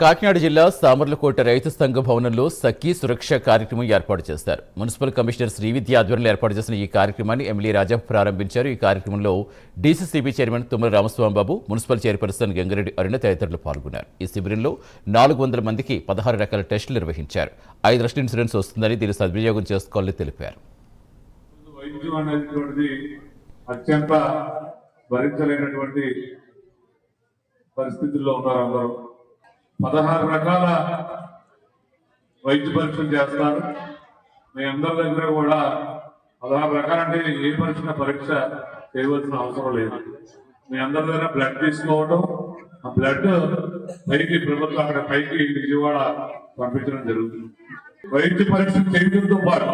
కాకినాడ జిల్లా సామర్లకోట రైతు సంఘ భవనంలో సఖీ సురక్ష కార్యక్రమం ఏర్పాటు చేశారు మున్సిపల్ కమిషనర్ శ్రీవిద్య ఆధ్వర్యంలో ఏర్పాటు చేసిన ఈ కార్యక్రమాన్ని ఎమ్మెల్యే రాజా ప్రారంభించారు. ఈ కార్యక్రమంలో D C C B chairman Tummala Ramaswamibabu municipal chairperson Gangireddy Aruna తదితరులు పాల్గొన్నారు. ఈ శిబిరంలో నాలుగు వందల మందికి పదహారు రకాల టెస్టులు నిర్వహించారు. ఐదు లక్షల ఇన్సూరెన్స్ వస్తుందని దీన్ని సద్వినియోగం చేసుకోవాలని తెలిపారు. అత్యంత భరించలేనటువంటి పరిస్థితుల్లో ఉన్నారు అందరూ. పదహారు రకాల వైద్య పరీక్షలు చేస్తారు. మీ అందరి దగ్గర కూడా పదహారు రకాలంటే ఏ పరీక్ష పరీక్ష చేయవలసిన అవసరం లేదు. మీ అందరి దగ్గర బ్లడ్ తీసుకోవడం ఆ బ్లడ్ పైకి ప్రభుత్వం అక్కడ పైకి విజయవాడ పంపించడం జరుగుతుంది. వైద్య పరీక్ష చేయడంతో పాటు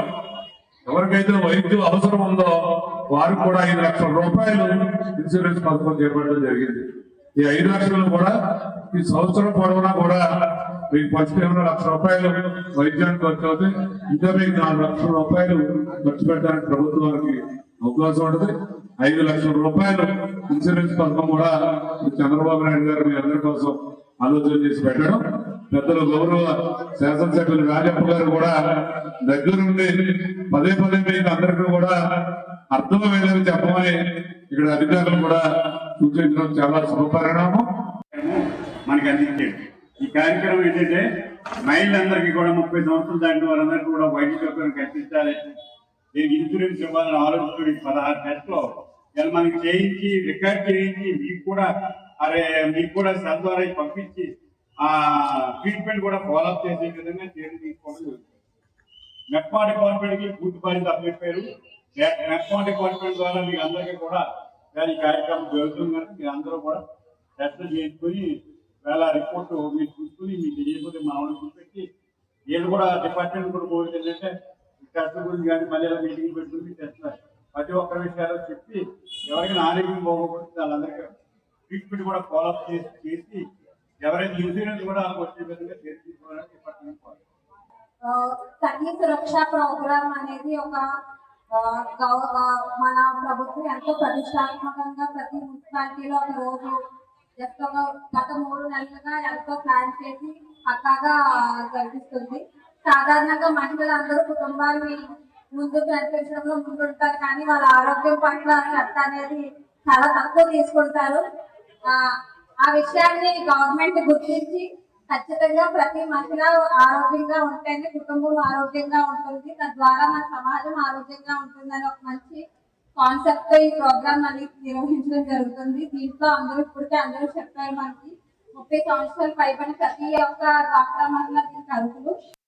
ఎవరికైతే వైద్యం అవసరం ఉందో వారు కూడా ఐదు లక్షల రూపాయలు ఇన్సూరెన్స్ పథకం చేపట్టడం జరిగింది. ఈ ఐదు లక్షలు కూడా ఈ సంవత్సరం పొడవునా కూడా మీకు ఫస్ట్ ఏమైనా లక్ష రూపాయలు వైద్యానికి ఖర్చు అవుతాయి ఇంకా మీకు నాలుగు లక్షల రూపాయలు ఖర్చు పెట్టడానికి ప్రభుత్వానికి అవకాశం ఉంటుంది. ఐదు లక్షల రూపాయలు ఇన్సూరెన్స్ పథకం కూడా చంద్రబాబు నాయుడు గారు మీ అందరి కోసం ఆలోచన చేసి పెట్టడం. పెద్దలు గౌరవ శాసనసభ్యులు రాజప్ప గారు కూడా దగ్గరుండి పదే పదే మీకు అందరికీ కూడా అర్థమయ్యేవి చెప్పమని ఇక్కడ అధికారులు కూడా సూచించడం చాలా శుభపరిణామం మనకి అందించాడు ఈ కార్యక్రమం ఏంటంటే మహిళలందరికీ కూడా ముప్పై సంవత్సరాలు దాటిన వారందరికీ కూడా వైద్య సౌకర్యం కల్పించాలి. దీనికి ఇన్సూరెన్స్ ఇవ్వాలని ఆలోచించుకుని పదహారు టెస్ట్లో ఇలా మనకి చేయించి రికార్డ్ చేయించి మీకు కూడా అరే మీకు కూడా సద్వారా ద్వారా ఇది పంపించి ఆ ట్రీట్మెంట్ కూడా ఫాలోఅప్ చేసే విధంగా చర్యలు తీసుకోవడం జరుగుతుంది మెప్మా కి పూర్తి బాధ్యత అప్పచెప్పారు. మెప్మా డిపార్ట్మెంట్ ద్వారా మీకు అందరికీ కూడా కానీ కార్యక్రమం జరుగుతుంది కనుక మీరు అందరూ కూడా టెస్ట్ చేసుకుని వేళ రిపోర్ట్ మీరు చూసుకుని మీకు తెలియకపోతే మా వాళ్ళు చూపెట్టి వీళ్ళు కూడా డిపార్ట్మెంట్ కూడా కోరిక ఏంటంటే టెస్ట్ గురించి కానీ మళ్ళీ మీటింగ్ పెట్టుకుని టెస్ట్ ప్రతి ఒక్క విషయాలు చెప్పి ఎవరికైనా ఆరోగ్యం బాగోకపోతే వాళ్ళందరికీ ట్రీట్మెంట్ కూడా ఫాలోఅప్ చేసి చేసి ఎవరైనా ఇన్సూరెన్స్ కూడా వచ్చే విధంగా తీసుకోవాలని డిపార్ట్మెంట్ కోరుతుంది. సురక్ష ప్రోగ్రామ్ అనేది ఒక మన ప్రభుత్వం ఎంతో ప్రతిష్టాత్మకంగా ప్రతి మున్సిపాలిటీలో ఒక రోజు జస్ట్ ఒక గత మూడు నెలలుగా ఎంతో ప్లాన్ చేసి పక్కాగా జరిపిస్తుంది. సాధారణంగా మహిళలందరూ కుటుంబాన్ని ముందుకు నడిపించడంలో ముందుంటారు కానీ వాళ్ళ ఆరోగ్యం పట్ల శ్రద్ధ అనేది చాలా తక్కువ తీసుకుంటారు. ఆ, ఆ విషయాన్ని గవర్నమెంట్ గుర్తించి ఖచ్చితంగా ప్రతి మహిళ ఆరోగ్యంగా ఉంటేనే కుటుంబం ఆరోగ్యంగా ఉంటుంది. తద్వారా మన సమాజం ఆరోగ్యంగా ఉంటుందని ఒక మంచి కాన్సెప్ట్తో ఈ ప్రోగ్రామ్ అనేది నిర్వహించడం జరుగుతుంది. దీంట్లో అందరూ ఇప్పటికే అందరూ చెప్పారు మనకి. ముప్పై సంవత్సరాలు పైబడిన ప్రతి ఒక్క డాక్టర్ మహిళ దీనికి అర్హులు.